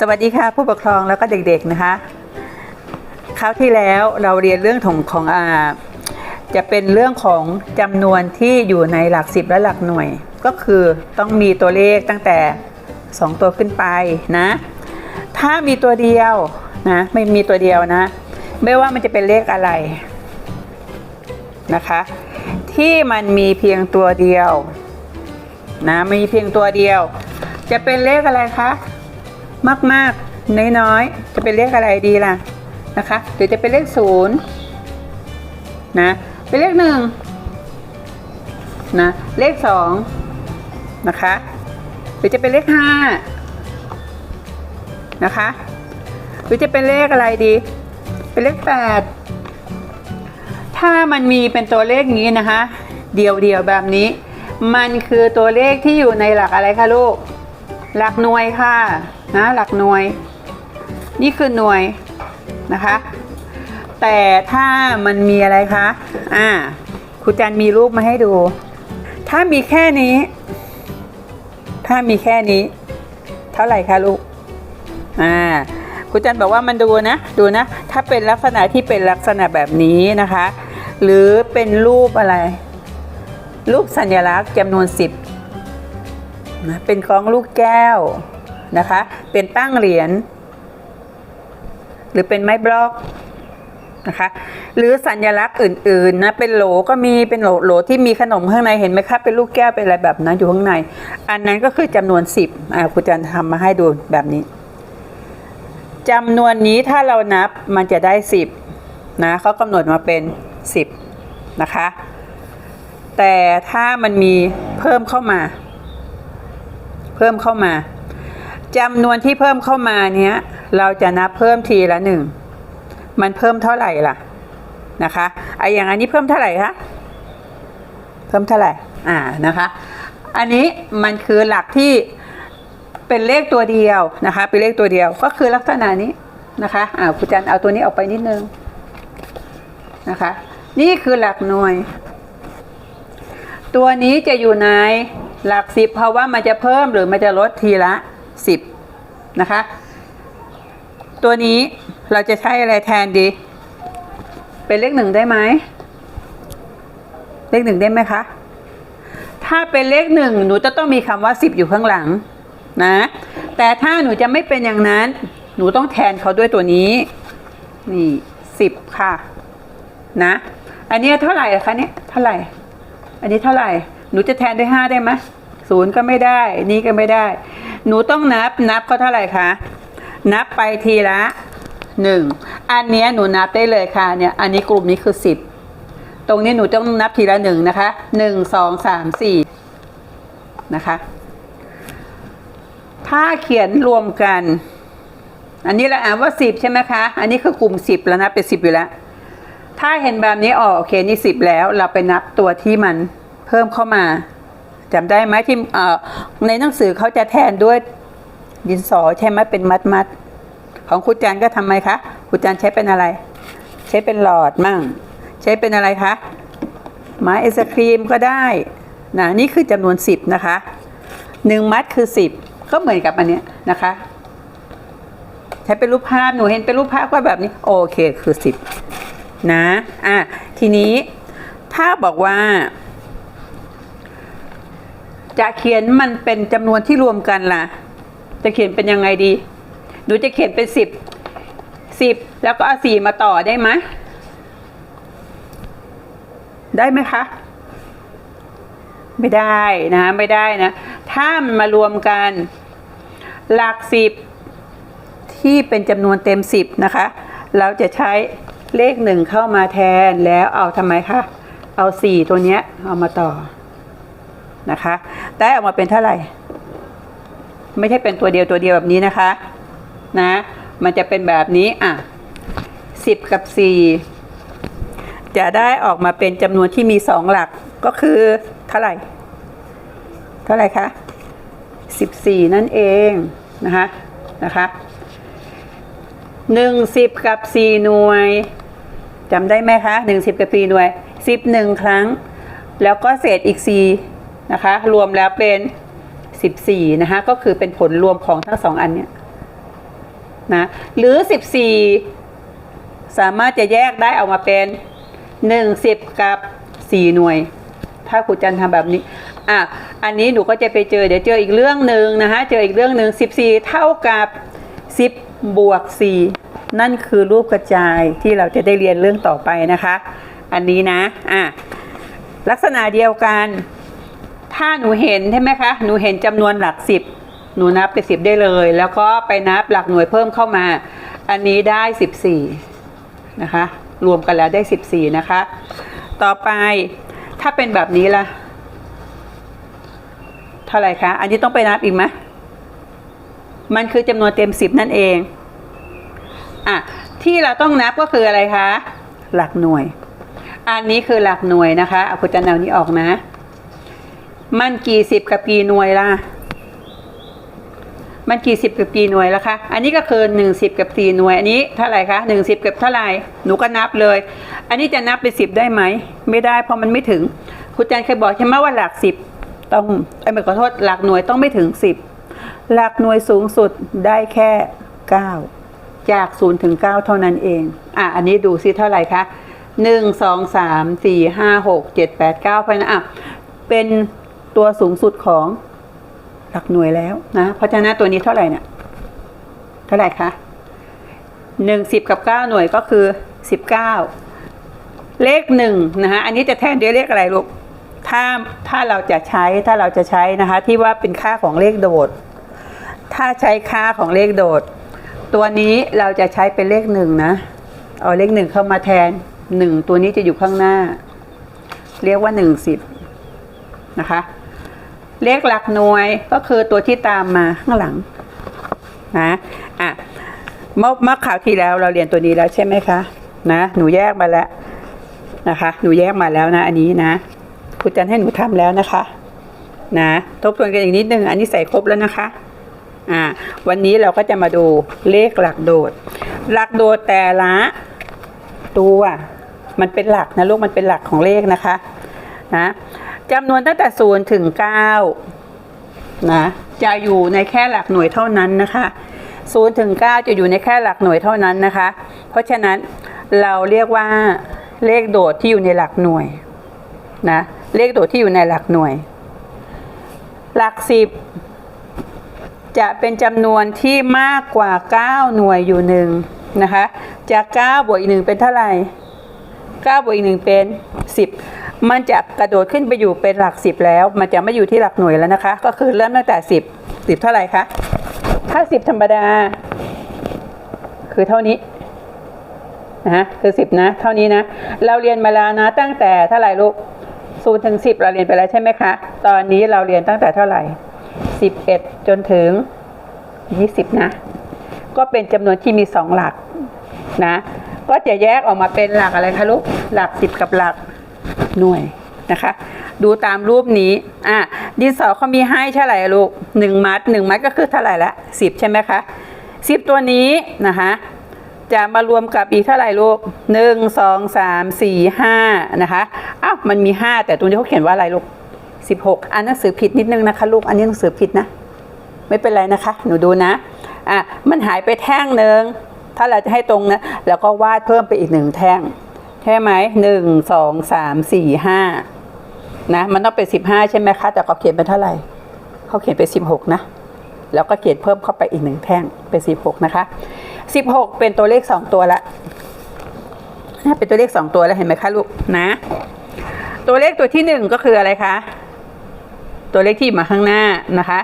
สวัสดีค่ะ ผู้ปกครองแล้วก็เด็กๆนะคะ คราวที่แล้วเราเรียนเรื่องของของอาจะเป็นเรื่องของจำนวนที่อยู่ในหลักสิบและหลักหน่วย ก็คือต้องมีตัวเลขตั้งแต่ 2 ตัวขึ้นไปนะ ถ้ามีตัวเดียวนะไม่มีตัวเดียวนะ ไม่ว่ามันจะเป็นเลขอะไรนะคะ ที่มันมีเพียงตัวเดียวนะมีเพียงตัวเดียว จะเป็นเลขอะไรคะ มากๆ น้อยๆ จะเป็นเลขอะไรดีล่ะนะคะหรือจะเป็นเลขศูนย์นะเป็นเลขหนึ่งนะเลขสองนะคะหรือจะเป็นเลขห้านะคะหรือจะเป็นเลขอะไรดี เป็นเลขแปดถ้ามันมีเป็นตัวเลขนี้นะคะ เดียวๆแบบนี้ มันคือตัวเลขที่อยู่ในหลักอะไรคะลูก หลักหน่วยค่ะ นะหลักหน่วย นี่คือหน่วยนะคะ แต่ถ้ามันมีอะไรคะอ่าครูจันมีรูปมาให้ดู ถ้ามีแค่นี้ ถ้ามีแค่นี้ เท่าไหร่คะลูกอ่าครูจันบอกว่ามันดูนะดูนะ ถ้าเป็นลักษณะที่เป็นลักษณะแบบนี้นะคะ หรือเป็นรูปอะไร รูปสัญลักษณ์จำนวน 10นะเป็นของลูกแก้ว นะคะ เป็นตั้งเหรียญหรือเป็นไม้บล็อกนะคะหรือสัญลักษณ์อื่นๆนะเป็นโหลก็มีเป็นโหลโหลที่มีขนมข้างในเห็นไหมคะเป็นลูกแก้วเป็นอะไรแบบนั้นอยู่ข้างใน อันนั้นก็คือจำนวน 10อ่าครูจันทำมาให้ดูแบบนี้จำนวนนี้ถ้าเรานับมันจะได้ 10นะเขากำหนดมาเป็น 10นะคะแต่ถ้ามันมีเพิ่มเข้ามา เพิ่มเข้ามา จำนวนที่เพิ่มเข้ามาเนี้ย เราจะนับเพิ่มทีละหนึ่ง มันเพิ่มเท่าไหร่ล่ะนะคะไออย่างอันนี้เพิ่มเท่าไหร่คะเพิ่มเท่าไหร่อ่านะคะ อันนี้มันคือหลักที่เป็นเลขตัวเดียวนะคะ เป็นเลขตัวเดียวก็คือลักษณะนี้นะคะอ่าครูจันเอาตัวนี้ออกไปนิดนึงนะคะ นี่คือหลักหน่วย ตัวนี้จะอยู่ในหลักสิบเพราะว่ามันจะเพิ่มหรือมันจะลดทีละ สิบนะคะ ตัวนี้เราจะใช้อะไรแทนดี เป็นเลขหนึ่งได้ไหมเลขหนึ่งได้ไหมคะ ถ้าเป็นเลขหนึ่งหนูจะต้องมีคำว่าสิบอยู่ข้างหลังนะ แต่ถ้าหนูจะไม่เป็นอย่างนั้น หนูต้องแทนเขาด้วยตัวนี้ นี่สิบค่ะ นะ อันนี้เท่าไหร่คะเนี่ย เท่าไหร่ อันนี้เท่าไหร่ หนูจะแทนด้วยห้าได้ไหม ศูนย์ก็ไม่ได้ นี่ก็ไม่ได้ หนูต้องนับนับเขาเท่าไหร่คะนับไปทีละหนึ่งอันนี้หนูนับได้เลยค่ะเนี่ยอันนี้กลุ่มนี้คือสิบตรงนี้หนูต้องนับทีละหนึ่งนะคะหนึ่งสองสามสี่นะคะถ้าเขียนรวมกัน อันนี้เราอ่านว่าสิบใช่ไหมคะ อันนี้คือกลุ่มสิบแล้วนะเป็นสิบอยู่แล้ว ถ้าเห็นแบบนี้ออกโอเคนี่สิบแล้ว เราไปนับตัวที่มันเพิ่มเข้ามา จำได้ไหมที่เอในหนังสือเขาจะแทนด้วยดินสอใช่ไหมเป็นมัดมัดของครูจันก็ทำไมคะครูจันใช้เป็นอะไร ใช้เป็นหลอดมั่ง ใช้เป็นอะไรคะไม้ไอศครีมก็ได้นะนี่คือจำนวนสิบนะคะหนึ่งมัดคือสิบก็เหมือนกับอันเนี้ยนะคะ ใช้เป็นรูปภาพหนูเห็นเป็นรูปภาพก็แบบนี้ โอเคคือสิบนะอะทีนี้ถ้าบอกว่า จะเขียนมันเป็นจำนวนที่รวมกันล่ะ จะเขียนเป็นยังไงดี หนูจะเขียนเป็นสิบสิบแล้วก็เอาสี่มาต่อได้ไหมได้ไหมคะ ไม่ได้นะ ไม่ได้นะ ถ้ามันมารวมกัน หลักสิบที่เป็นจำนวนเต็มสิบนะคะ เราจะใช้เลขหนึ่งเข้ามาแทนแล้วเอาทำไมคะ เอาสี่ตัวเนี้ยเอามาต่อ นะคะ ได้ออกมาเป็นเท่าไหร่ ไม่ใช่เป็นตัวเดียวตัวเดียวแบบนี้นะคะ นะ มันจะเป็นแบบนี้ อะสิบกับสี่จะได้ออกมาเป็นจำนวนที่มีสองหลักก็คือเท่าไหร่ เท่าไหร่คะสิบสี่นั่นเองนะคะนะคะหนึ่งสิบกับสี่หน่วยจำได้ไหมคะหนึ่งสิบกับสี่หน่วยสิบหนึ่งครั้ง แล้วก็เศษอีกสี่ นะคะ รวมแล้วเป็นสิบสี่นะคะก็คือเป็นผลรวมของทั้งสองอันเนี้ยนะหรือสิบสี่สามารถจะแยกได้ออกมาเป็นหนึ่งสิบกับสี่หน่วย ถ้าครูจันทำแบบนี้อะอันนี้หนูก็จะไปเจอเดี๋ยวเจออีกเรื่องหนึ่งนะคะเจออีกเรื่องหนึ่ง14เท่ากับ10บวก4นั่นคือรูปกระจายที่เราจะได้เรียนเรื่องต่อไปนะคะ อันนี้นะอะลักษณะเดียวกัน ถ้าหนูเห็นใช่ไหมคะ หนูเห็นจำนวนหลักสิบหนูนับไปสิบได้เลย แล้วก็ไปนับหลักหน่วยเพิ่มเข้ามา อันนี้ได้สิบสี่นะคะ รวมกันแล้วได้สิบสี่นะคะ ต่อไปถ้าเป็นแบบนี้ล่ะ เท่าไหร่คะ อันนี้ต้องไปนับอีกไหมมันคือจำนวนเต็มสิบนั่นเอง อะ ที่เราต้องนับก็คืออะไรคะ หลักหน่วย อันนี้คือหลักหน่วยนะคะ เอาคุณจันเอานี้ออกนะ มันกี่สิบกับกี่หน่วยล่ะ มันกี่สิบกับกี่หน่วยล้วคะ อันนี้ก็คือหนึ่งสิบกับสี่หน่วย อันนี้เท่าไหร่คะหนึ่งสิบกับเท่าไหร่ หนูก็นับเลย อันนี้จะนับเป็นสิบได้ไหม ไม่ได้เพราะมันไม่ถึง คุณจันเคยบอกใช่ไหมว่าหลักสิบต้องไอ้ไม่ขอโทษหลักหน่วยต้องไม่ถึงสิบหลักหน่วยสูงสุดได้แค่เก้าจากศูนย์ถึงเก้าเท่านั้นเอง อะอันนี้ดูซิเท่าไหร่คะหนึ่งสองสามสี่ห้าหกเจ็ดแปดเก้าเพราะฉะนั้นอะเป็น ตัวสูงสุดของหลักหน่วยแล้วนะเพราะฉะนั้นตัวนี้เท่าไหร่เนี่ยเท่าไหร่คะหนึ่งสิบกับเก้าหน่วยก็คือสิบเก้าเลขหนึ่งนะคะอันนี้จะแทนด้วยเลขอะไรลูกถ้าถ้าเราจะใช้ถ้าเราจะใช้นะคะที่ว่าเป็นค่าของเลขโดด ถ้าใช้ค่าของเลขโดด ตัวนี้เราจะใช้เป็นเลขหนึ่งนะ เอาเลขหนึ่งเข้ามาแทนหนึ่งตัวนี้จะอยู่ข้างหน้า เรียกว่าหนึ่งสิบนะคะ เลขหลักหน่วยก็คือตัวที่ตามมาข้างหลังนะอะเมื่อเมื่อข่าวที่แล้วเราเรียนตัวนี้แล้วใช่ไหมคะนะหนูแยกมาแล้วนะคะ หนูแยกมาแล้วนะ อันนี้นะครูจันให้หนูทำแล้วนะคะ นะทบทวนกันอีกนิดนึงอันนี้ใส่ครบแล้วนะคะอ่าวันนี้เราก็จะมาดูเลขหลักโดด หลักโดดแต่ละตัวมันเป็นหลักนะลูกมันเป็นหลักของเลขนะคะนะ จำนวนตั้งแต่ศูนย์ถึงเก้านะจะอยู่ในแค่หลักหน่วยเท่านั้นนะคะศูนย์ถึงเก้าจะอยู่ในแค่หลักหน่วยเท่านั้นนะคะ เพราะฉะนั้นเราเรียกว่าเลขโดดที่อยู่ในหลักหน่วยนะเลขโดดที่อยู่ในหลักหน่วย หลักสิบจะเป็นจำนวนที่มากกว่า 9 หน่วยอยู่หนึ่งนะคะจาก9บวกอีกหนึ่งเป็นเท่าไหร่ 9บวกอีกหนึ่งเป็น 10 มันจะกระโดดขึ้นไปอยู่เป็นหลัก 10 แล้ว มันจะไม่อยู่ที่หลักหน่วยแล้วนะคะ ก็คือเริ่มตั้งแต่ 10 10 เท่าไหร่คะถ้า 10 ธรรมดา คือเท่านี้นะฮะคือ 10 นะ เท่านี้นะ เราเรียนมาแล้วนะตั้งแต่เท่าไหร่ลูกศูนย์ถึง 10 เราเรียนไปแล้วใช่ไหมคะ ตอนนี้เราเรียนตั้งแต่เท่าไหร่ 11 จนถึง 20 นะ ก็เป็นจำนวนที่มี 2 หลักนะ ก็จะแยกออกมาเป็นหลักอะไรคะลูก หลัก10กับหลักหน่วยนะคะ ดูตามรูปนี้ อะ ดินสอเขามีให้เท่าไหร่ลูก1มัด1มัดก็คือเท่าไหร่ละ10ใช่ไหมคะ10ตัวนี้นะคะจะมารวมกับอีกเท่าไหร่ลูก1 2 3 4 5นะคะ อ้าวมันมี5แต่ตรงนี้เขาเขียนว่าอะไรลูก16อ่านหนังสือผิดนิดนึงนะคะลูก อันนี้หนังสือผิดนะ ไม่เป็นไรนะคะ หนูดูนะ อะ มันหายไปแท่งหนึ่ง ถ้าเราจะให้ตรงนะแล้วก็วาดเพิ่มไปอีกหนึ่งแท่งใช่ไหมหนึ่งสองสามสี่ห้านะมันต้องเป็นสิบห้าใช่ไหมคะแต่เขาเขียนเป็นเท่าไหร่เขาเขียนเป็นสิบหกนะแล้วก็เขียนเพิ่มเข้าไปอีกหนึ่งแท่งเป็นสิบหกนะคะสิบหกเป็นตัวเลขสองตัวละนะเป็นตัวเลขสองตัวแล้วเห็นไหมคะลูกนะ ตัวเลขตัวที่หนึ่งก็คืออะไรคะตัวเลขที่มาข้างหน้านะคะ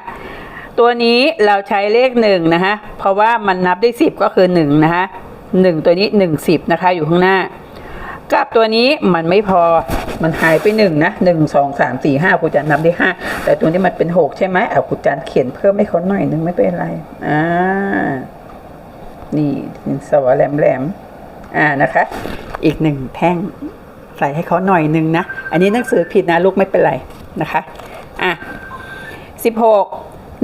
ตัวนี้เราใช้เลขหนึ่งนะคะเพราะว่ามันนับได้สิบก็คือหนึ่งนะคะหนึ่งตัวนี้หนึ่งสิบนะคะอยู่ข้างหน้า กับตัวนี้มันไม่พอมันหายไปหนึ่งนะหนึ่งสองสามสี่ห้าครูจันนับได้ห้าแต่ตัวนี้มันเป็นหกใช่ไหมเอาครูจันเขียนเพิ่มให้เขาหน่อยหนึ่งไม่เป็นไรอ่านี่ดินสอแหลมแหลมอ่านะคะ อีกหนึ่งแท่งใส่ให้เขาหน่อยหนึ่งนะ อันนี้หนังสือผิดนะลูกไม่เป็นไรนะคะ อะสิบหก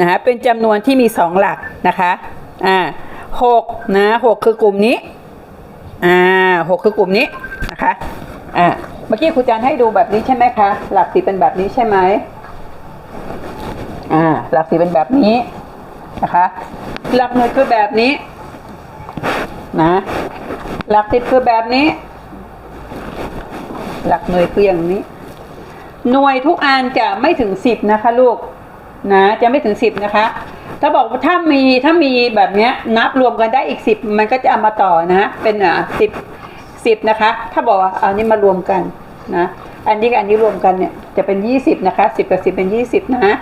นะฮะเป็นจำนวนที่มีสองหลักนะคะอ่าหกนะหกคือกลุ่มนี้อ่าหกคือกลุ่มนี้นะคะอ่าเมื่อกี้ครูจันให้ดูแบบนี้ใช่ไหมคะ หลักสีเป็นแบบนี้ใช่ไหมอ่าหลักสีเป็นแบบนี้นะคะ หลักหน่วยคือแบบนี้นะหลักสิบคือแบบนี้ หลักหน่วยคืออย่างนี้ หน่วยทุกอันจะไม่ถึงสิบนะคะลูก นะจะไม่ถึงสิบนะคะ ถ้าบอกว่าถ้ามีถ้ามีแบบเนี้ยนับรวมกันได้อีกสิบมันก็จะเอามาต่อนะเป็นอะสิบสิบนะคะ ถ้าบอกว่าเอานี้มารวมกันนะอันนี้กับอันนี้รวมกันเนี่ยจะเป็นยี่สิบนะคะสิบกับสิบเป็นยี่สิบนะ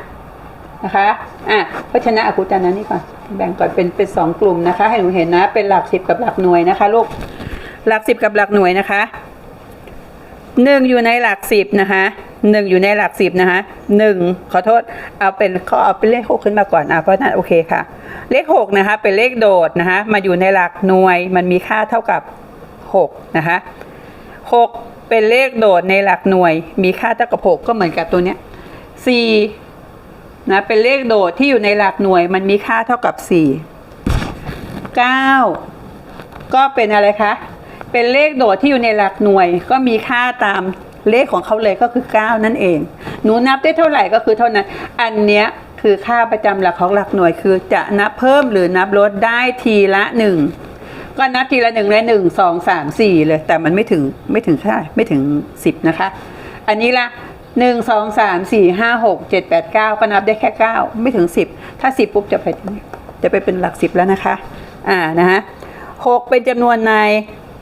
นะคะอะเพราะฉะนั้นอากูจานะนี่ก่อนแบ่งก่อนเป็นเป็นสองกลุ่มนะคะ ให้หนูเห็นนะ เป็นหลักสิบกับหลักหน่วยนะคะลูกหลักสิบกับหลักหน่วยนะคะหนึ่งอยู่ในหลักสิบนะคะ หนึ่งอยู่ในหลักสิบนะคะหนึ่งขอโทษเอาเป็นเขาเอาเป็นเลขหกขึ้นมาก่อนอะเพราะนั้นโอเคค่ะ เลขหกนะคะเป็นเลขโดดนะคะมาอยู่ในหลักหน่วยมันมีค่าเท่ากับหกนะคะหกเป็นเลขโดดในหลักหน่วย มีค่าเท่ากับหกก็เหมือนกับตัวเนี้ยสี่นะเป็นเลขโดดที่อยู่ในหลักหน่วยมันมีค่าเท่ากับ4 9ก็เป็นอะไรคะเป็นเลขโดดที่อยู่ในหลักหน่วยก็มีค่าตาม เลขของเขาเลยก็คือ 9 นั่นเอง หนูนับได้เท่าไหร่ก็คือเท่านั้น อันเนี้ยคือค่าประจำหลักของหลักหน่วยคือจะนับเพิ่มหรือนับลดได้ทีละ 1 ก็นับทีละหนึ่งเลยหนึ่งสองสามสี่เลย แต่มันไม่ถึงไม่ถึงเท่าไหร่ไม่ถึงสิบนะคะ อันนี้ละหนึ่งสองสามสี่ห้าหกเจ็ดแปดเก้าก็นับได้แค่เก้าไม่ถึงสิบถ้าสิบปุ๊บจะไปจะไปเป็นหลักสิบแล้วนะคะ อ่านะฮะหกเป็นจำนวนใน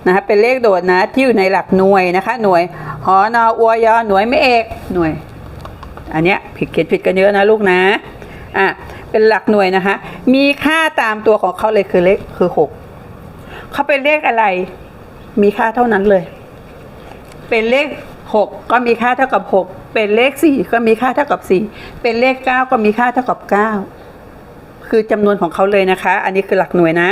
นะคะเป็นเลขโดดนะที่อยู่ในหลักหน่วยนะคะหน่วยหอนออวยอหน่วยไม่เอกหน่วย อันเนี้ยผิดเขียนผิดกันเยอะนะลูกนะอะเป็นหลักหน่วยนะคะ มีค่าตามตัวของเขาเลยคือเลขคือหกเขาเป็นเลขอะไร มีค่าเท่านั้นเลย เป็นเลขหกก็มีค่าเท่ากับหกเป็นเลขสี่ก็มีค่าเท่ากับสี่เป็นเลขเก้าก็มีค่าเท่ากับเก้าคือจำนวนของเขาเลยนะคะ อันนี้คือหลักหน่วยนะ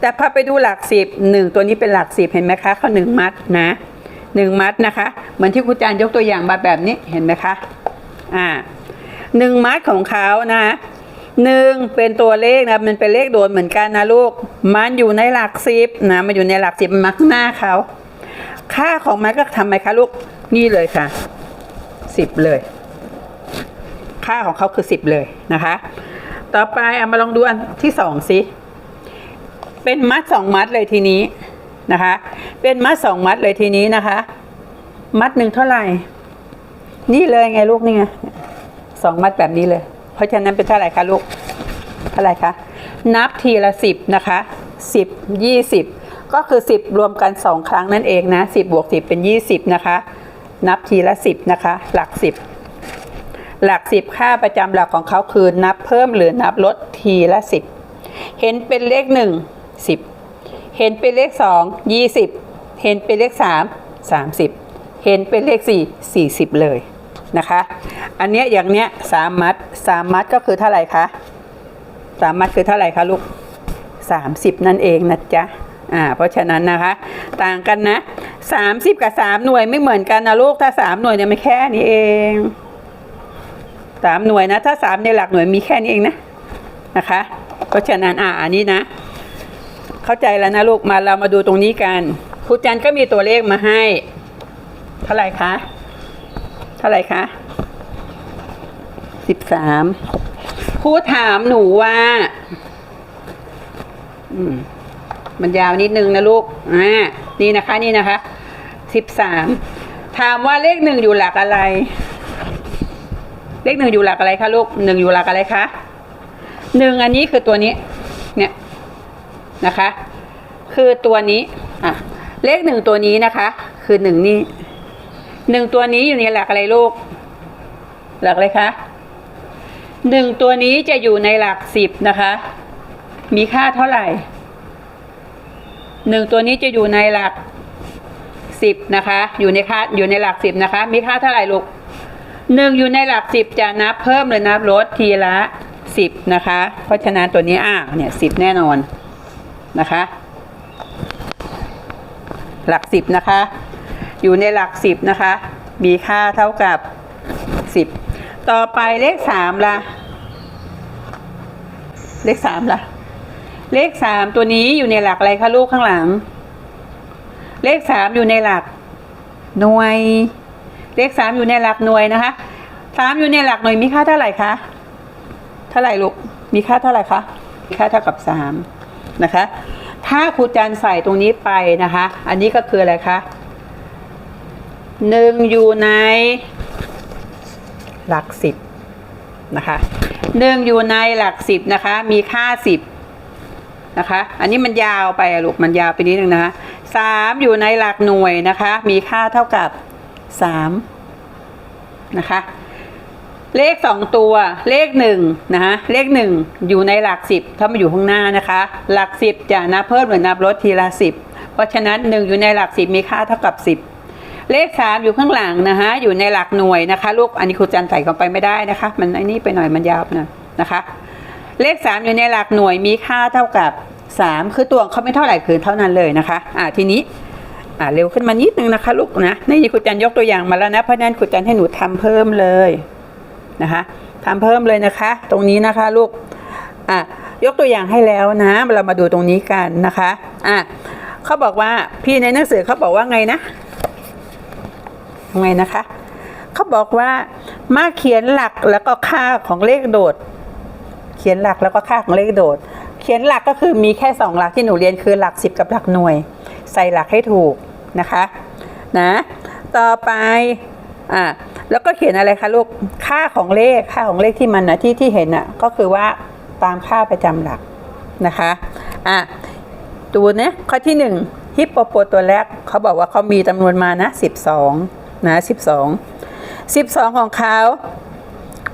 แต่พอไปดูหลักสิบหนึ่งตัวนี้เป็นหลักสิบเห็นไหมคะเขาหนึ่งมัดนะหนึ่งมัดนะคะเหมือนที่ครูจารยกตัวอย่างมาแบบนี้เห็นไหมคะอ่าหนึ่งมัดของเขานะหนึ่งเป็นตัวเลขนะมันเป็นเลขโดดเหมือนกันนะลูก มันอยู่ในหลักสิบนะมันอยู่ในหลักสิบมันมาข้างหน้าเขาค่าของมันก็ทำไมคะลูกนี่เลยค่ะสิบเลย ค่าของเขาคือสิบเลยนะคะ ต่อไปเอามาลองดูอันที่สองสิ เป็นมัดสองมัดเลยทีนี้นะคะ เป็นมัดสองมัดเลยทีนี้นะคะ มัดหนึ่งเท่าไหร่ นี่เลยไงลูกนี่ไงสองมัดแบบนี้เลย เพราะฉะนั้นเป็นเท่าไหร่คะลูกเท่าไหร่คะนับทีละสิบนะคะสิบยี่สิบก็คือสิบรวมกันสองครั้งนั่นเองนะสิบบวกสิบเป็นยี่สิบนะคะ นับทีละสิบนะคะ หลักสิบหลักสิบค่าประจำหลักของเขาคือนับเพิ่มหรือนับลดทีละสิบเห็นเป็นเลขหนึ่ง สิบเห็นเป็นเลขสองยี่สิบเห็นเป็นเลขสามสามสิบเห็นเป็นเลขสี่สี่สิบเลยนะคะ อันเนี้ยอย่างเนี้ยสามมัดสามมัดก็คือเท่าไหร่คะสามมัดคือเท่าไหร่คะลูกสามสิบนั่นเองนะจ๊ะอ่าเพราะฉะนั้นนะคะ ต่างกันนะสามสิบกับสามหน่วยไม่เหมือนกันนะลูกถ้าสามหน่วยเนี่ยมันแค่นี้เองสามหน่วยนะถ้าสามในหลักหน่วยมีแค่นี้เองนะนะคะ เพราะฉะนั้นอ่าอันนี้นะ เข้าใจแล้วนะลูกมาเรามาดูตรงนี้กันครูจันก็มีตัวเลขมาให้ เท่าไหร่คะเท่าไหร่คะสิบสามครูถามหนูว่า อืมมันยาวนิดนึงนะลูกอ่านี่นะคะ นี่นะคะสิบสามถามว่าเลขหนึ่งอยู่หลักอะไร เลขหนึ่งอยู่หลักอะไรคะลูกหนึ่งอยู่หลักอะไรคะหนึ่งอันนี้คือตัวนี้ นะคะ คือตัวนี้อะเลขหนึ่งตัวนี้นะคะ คือหนึ่งนี่หนึ่งตัวนี้อยู่ในหลักอะไรลูก หลักอะไรคะหนึ่งตัวนี้จะอยู่ในหลักสิบนะคะ มีค่าเท่าไหร่หนึ่งตัวนี้จะอยู่ในหลักสิบนะคะ อยู่ในค่าอยู่ในหลักสิบนะคะ มีค่าเท่าไหร่ลูกหนึ่งอยู่ในหลักสิบจะนับเพิ่มหรือนับลดทีละสิบนะคะ เพราะฉะนั้นตัวนี้อะเนี่ยสิบแน่นอน นะคะ หลักสิบนะคะ อยู่ในหลักสิบนะคะ มีค่าเท่ากับสิบต่อไปเลขสามละเลขสามละเลขสามตัวนี้อยู่ในหลักอะไรคะลูกข้างหลัง เลขสามอยู่ในหลักหน่วย เลขสามอยู่ในหลักหน่วยนะคะสามอยู่ในหลักหน่วยมีค่าเท่าไหร่คะ เท่าไหร่ลูก มีค่าเท่าไหร่คะ มีค่าเท่ากับสาม นะคะ ถ้าครูจันใส่ตรงนี้ไปนะคะ อันนี้ก็คืออะไรคะหนึ่งอยู่ในหลักสิบนะคะหนึ่งอยู่ในหลักสิบนะคะ มีค่าสิบนะคะ อันนี้มันยาวไปลูกมันยาวไปนิดนึงนะคะสามอยู่ในหลักหน่วยนะคะ มีค่าเท่ากับสามนะคะ เลขสองตัวเลขหนึ่งนะคะเลขหนึ่งอยู่ในหลักสิบถ้ามาอยู่ข้างหน้านะคะ หลักสิบจะนับเพิ่มหรือนับลดทีละสิบเพราะฉะนั้นหนึ่งอยู่ในหลักสิบมีค่าเท่ากับสิบเลขสามอยู่ข้างหลังนะคะอยู่ในหลักหน่วยนะคะ ลูกอันนี้ครูจันใส่เข้าไปไม่ได้นะคะ มันไอ้นี่ไปหน่อยมันยาวน่อยนะคะ เลขสามอยู่ในหลักหน่วยมีค่าเท่ากับสามคือตัวเขาไม่เท่าไหร่คือเท่านั้นเลยนะคะอ่าทีนี้อ่าเร็วขึ้นมานิดนึงนะคะลูกนะนี่ครูจันยกตัวอย่างมาแล้วนะเพราะนั้นครูจันให้หนูทำเพิ่มเลย นะคะทำเพิ่มเลยนะคะ ตรงนี้นะคะลูกอะยกตัวอย่างให้แล้วนะเรามาดูตรงนี้กันนะคะอะเขาบอกว่าพี่ในหนังสือเขาบอกว่าไงนะไงนะคะเขาบอกว่ามาเขียนหลักแล้วก็ค่าของเลขโดด เขียนหลักแล้วก็ค่าของเลขโดด เขียนหลักก็คือมีแค่สองหลักที่หนูเรียนคือหลักสิบกับหลักหน่วย ใส่หลักให้ถูกนะคะนะต่อไปอ่า แล้วก็เขียนอะไรคะลูก ค่าของเลข ค่าของเลขที่มันนะที่ที่เห็นอะ ก็คือว่าตามค่าประจำหลักนะคะ อะ ดูนี่ยข้อที่หนึ่งฮิปโปโปตัวแรกเขาบอกว่าเขามีจำนวนมานะสิบสองนะสิบสองสิบสองของเขา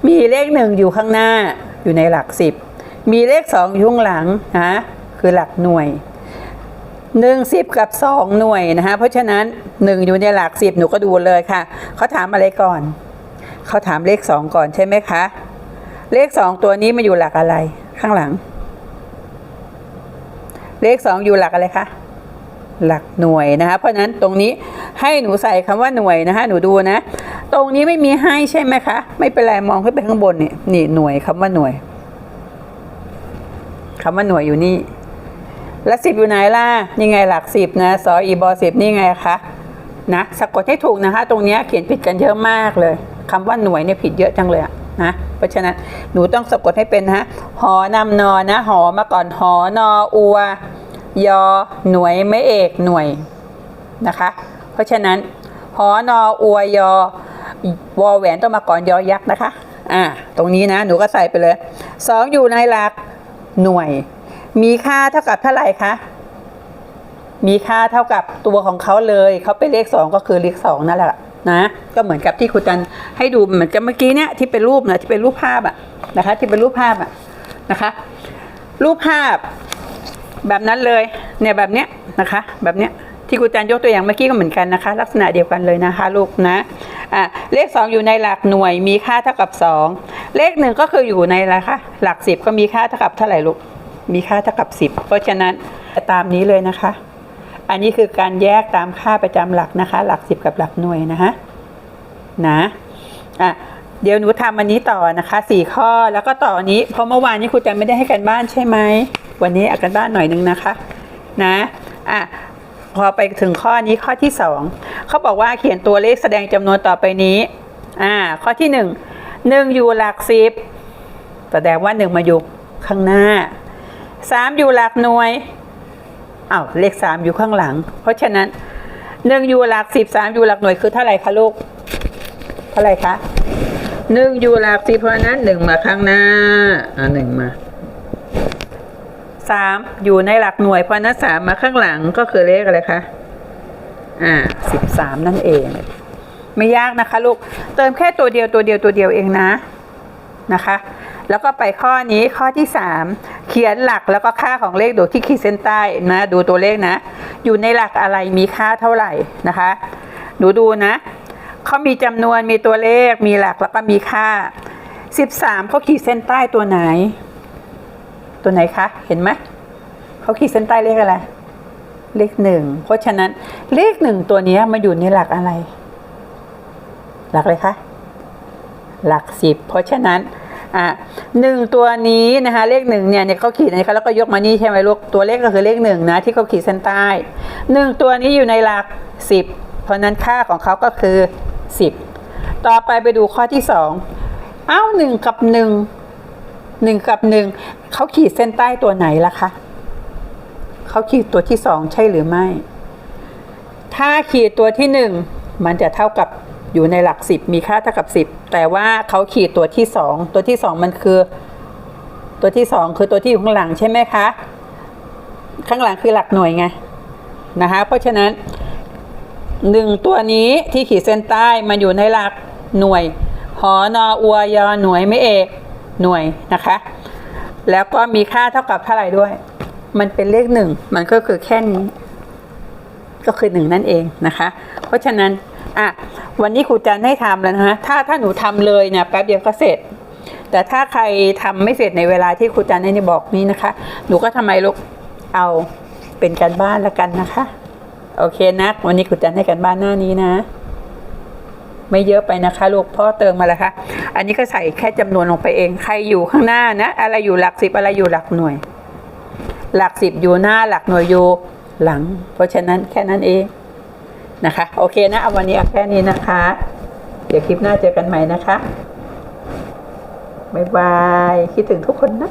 มีเลขหนึ่งอยู่ข้างหน้า อยู่ในหลักสิบมีเลขสองอยู่ข้างหลังนะคือหลักหน่วย หนึ่งสิบกับสองหน่วยนะคะเพราะฉะนั้นหนึ่งอยู่ในหลักสิบหนูก็ดูเลยค่ะเขาถามอะไรก่อนเขาถามเลขสองก่อนใช่ไหมคะ เลขสองตัวนี้มาอยู่หลักอะไรข้างหลัง เลขสองอยู่หลักอะไรคะหลักหน่วยนะคะเพราะฉะนั้นตรงนี้ให้หนูใส่คำว่าหน่วยนะคะหนูดูนะ ตรงนี้ไม่มีให้ใช่ไหมคะ ไม่เป็นไรมองขึ้นไปข้างบนนี่นี่หน่วยคำว่าหน่วยคำว่าหน่วยอยู่นี่ แล้วสิบอยู่ไหนล่ะยังไงหลักสิบนะสออีบอสิบนี่ไงคะนะสะกดให้ถูกนะคะ ตรงนี้เขียนผิดกันเยอะมากเลยคำว่าหน่วยเนี่ยผิดเยอะจังเลยอะนะเพราะฉะนั้นหนูต้องสะกดให้เป็นนะหอนำนอนะหอมาก่อนหอนออัวยอหน่วยไม่เอกหน่วยนะคะ เพราะฉะนั้นหอนออัวยอวอแหวนต้องมาก่อนยอยักษ์นะคะอ่าตรงนี้นะหนูก็ใส่ไปเลยสองอยู่ในหลักหน่วย มีค่าเท่ากับเท่าไหร่คะมีค่าเท่ากับตัวของเขาเลยเขาเป็นเลขสองก็คือเลขสองนั่นแหละนะก็เหมือนกับที่ครูจันให้ดูเหมือนกับเมื่อกี้เนี่ยที่เป็นรูปนะที่เป็นรูปภาพอะนะคะ ที่เป็นรูปภาพอะนะคะ รูปภาพแบบนั้นเลยเนี่ยแบบเนี้ยนะคะ แบบเนี้ยที่ครูจันยกตัวอย่างเมื่อกี้ก็เหมือนกันนะคะ ลักษณะเดียวกันเลยนะคะลูกนะอะเลขสองอยู่ในหลักหน่วยมีค่าเท่ากับสองเลขหนึ่งก็คืออยู่ในอะไรคะหลักสิบก็มีค่าเท่ากับเท่าไหร่ลูก มีค่าเท่ากับสิบเพราะฉะนั้นตามนี้เลยนะคะ อันนี้คือการแยกตามค่าประจำหลักนะคะ หลักสิบกับหลักหน่วยนะคะนะอะเดี๋ยวหนูทำอันนี้ต่อนะคะสี่ข้อแล้วก็ต่ออันนี้ เพราะเมื่อวานนี้ครูจันไม่ได้ให้กันบ้านใช่ไหมวันนี้เอากันบ้านหน่อยนึงนะคะ นะอะพอไปถึงข้อนี้ข้อที่สองเขาบอกว่าเขียนตัวเลขแสดงจำนวนต่อไปนี้อ่าข้อที่หนึ่งหนึ่งอยู่หลักสิบแสดงว่าหนึ่งมาอยู่ข้างหน้า สามอยู่หลักหน่วยอ้าวเลขสามอยู่ข้างหลัง เพราะฉะนั้นหนึ่งอยู่หลักสิบสามอยู่หลักหน่วยคือเท่าไหร่คะลูก เท่าไหร่คะหนึ่งอยู่หลักสิบเพราะนั้นหนึ่งมาข้างหน้าอ่าหนึ่งมาสามอยู่ในหลักหน่วยเพราะนั้นสามมาข้างหลังก็คือเลขอะไรคะอ่าสิบสามนั่นเอง ไม่ยากนะคะลูก เติมแค่ตัวเดียวตัวเดียวตัวเดียวเองนะนะคะ แล้วก็ไปข้อนี้ข้อที่สามเขียนหลักแล้วก็ค่าของเลขโดยที่ขีดเส้นใต้นะดูตัวเลขนะ อยู่ในหลักอะไรมีค่าเท่าไหร่นะคะหนูดูนะเขามีจำนวนมีตัวเลขมีหลักแล้วก็มีค่าสิบสามเขาขีดเส้นใต้ตัวไหน ตัวไหนคะเห็นไหมเขาขีดเส้นใต้เลขอะไร เลขหนึ่งเพราะฉะนั้นเลขหนึ่งตัวนี้มาอยู่ในหลักอะไร หลักเลยคะหลักสิบเพราะฉะนั้น อะหนึ่งตัวนี้นะคะเลขหนึ่งเนี่ยเนี่ยเขาขีดนะคะแล้วก็ยกมานี่ใช่ไหมลูกตัวเลขก็คือเลขหนึ่งนะที่เขาขีดเส้นใต้หนึ่งตัวนี้อยู่ในหลักสิบเพราะฉะนั้นค่าของเขาก็คือสิบต่อไปไปดูข้อที่สองเอ้าหนึ่งกับหนึ่งหนึ่งกับหนึ่งเขาขีดเส้นใต้ตัวไหนล่ะคะเขาขีดตัวที่สองใช่หรือไม่ ถ้าขีดตัวที่หนึ่งมันจะเท่ากับ อยู่ในหลักสิบมีค่าเท่ากับสิบแต่ว่าเขาขีดตัวที่สองตัวที่สองมันคือ ตัวที่สองคือตัวที่อยู่ข้างหลังใช่ไหมคะ ข้างหลังคือหลักหน่วยไงนะคะเพราะฉะนั้นหนึ่งตัวนี้ที่ขีดเส้นใต้มันอยู่ในหลักหน่วยหอนออัวยอหน่วยไม่เอกหน่วยนะคะ แล้วก็มีค่าเท่ากับเท่าไหร่ด้วย มันเป็นเลขหนึ่งมันก็คือแค่นี้ ก็คือหนึ่งนั่นเองนะคะ เพราะฉะนั้น อะวันนี้ครูจันให้ทำแล้วนะคะถ้าถ้าหนูทำเลยเนี่ยแป๊บเดียวก็เสร็จ แต่ถ้าใครทำไม่เสร็จในเวลาที่ครูจันให้บอกนี้นะคะ หนูก็ทำไมลูกเอาเป็นการบ้านละกันนะคะ โอเคนะวันนี้ครูจันให้กันบ้านหน้านี้นะ ไม่เยอะไปนะคะลูกพ่อเติมมาแล้วค่ะอันนี้ก็ใส่แค่จำนวนลงไปเอง ใครอยู่ข้างหน้านะ อะไรอยู่หลักสิบอะไรอยู่หลักหน่วย หลักสิบอยู่หน้าหลักหน่วยอยู่หลัง เพราะฉะนั้นแค่นั้นเอง นะคะ โอเคนะเอาวันนี้เอาแค่นี้นะคะ เดี๋ยวคลิปหน้าเจอกันใหม่นะคะ บ๊ายบาย คิดถึงทุกคนนะ